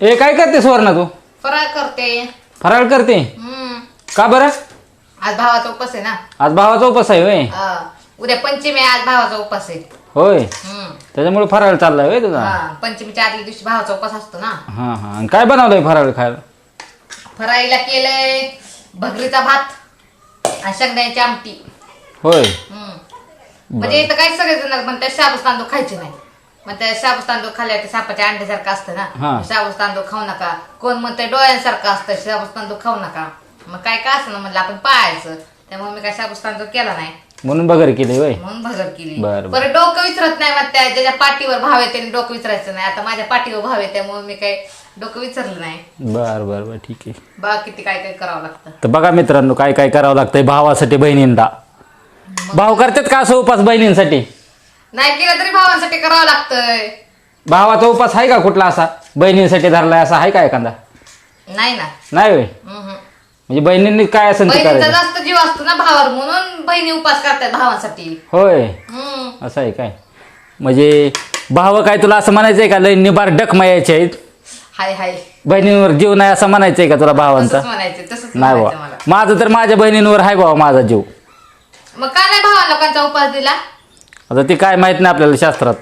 ए काय करते सुवर्णा तू? फराळ करते. फराळ करते? हम्म. का बरं? आज भावाचा उपास आहे ना. आज भावाचा उपास आहे होय? हा. उद्या पंचमी आहे आज भावाचा उपास आहे. होय? हम्म. त्याच्यामुळे फराळ चाललाय होय तुझा? हा पंचमीच्या आदल्या दिवशी भावाचा उपास असतो ना. हा हा. आणि काय बनवलंय फराळ खायला? फराळीला केलंय भगरीचा भात आणि शेंगदाण्याची आमटी. होय. हम्म. म्हणजे इथं काही सगळे जण म्हणतात शाबूस तांदूळ खायचे नाही. मग त्या शाबूस तांदूळ खाल्ल्या सापाच्या अंड्यासारखं असतं हा. ना शाबूस तांदूळ खाऊ नका. कोण म्हणतंय डोळ्यांसारखं असतं शाबूस तांदूळ खाऊ नका. मग काय काय असं ना म्हणलं आपण पाळायचं. त्यामुळे मी काय शाबूस तांदूळ केला नाही. म्हणून बगर केली होय. म्हणून भगर केली. बरं, बरं. परत डोकं विचारत नाही मग त्या ज्याच्या पाठीवर भाव आहे त्याने डोकं विचारायचं नाही. आता माझ्या पाठीवर भाव आहे त्यामुळे मी काय डोकं विचारलं नाही. बर बर बर ठीक आहे. बा किती काय काय करावं लागतं. तर बघा मित्रांनो काय काय करावं लागतंय भावासाठी बहिणींना भाव करतात का असं उपास बहिणींसाठी? नाही केलं तरी भावांसाठी करावं लागतंय. भावाचा उपास आहे का कुठला असा? बहिणींसाठी धरलाय असा आहे का एखादा? नाही ना. नाही होय. म्हणजे बहिणींनी काय असेल ते बहिणीचा करायचं? जास्त जीव असतो ना भावावर म्हणून बहिणी उपास करतात भावासाठी. होय. हम्म. असं आहे काय? म्हणजे भाव काय तुला असं म्हणायचंय का? लय निबार डक मायाचे आहेत. हाय हाय. बहिणींवर जीव नाही असं म्हणायचंय का तुला भावांचा? तसंच म्हणायचं तसंच नाही म्हणायचं बाबा मला. माझं तर माझ्या बहिणींवर आहे बाबा माझा जीव. मग का नाही भावा लोकांचा उपास दिला? आता ते काय माहीत नाही आपल्याला शास्त्रात.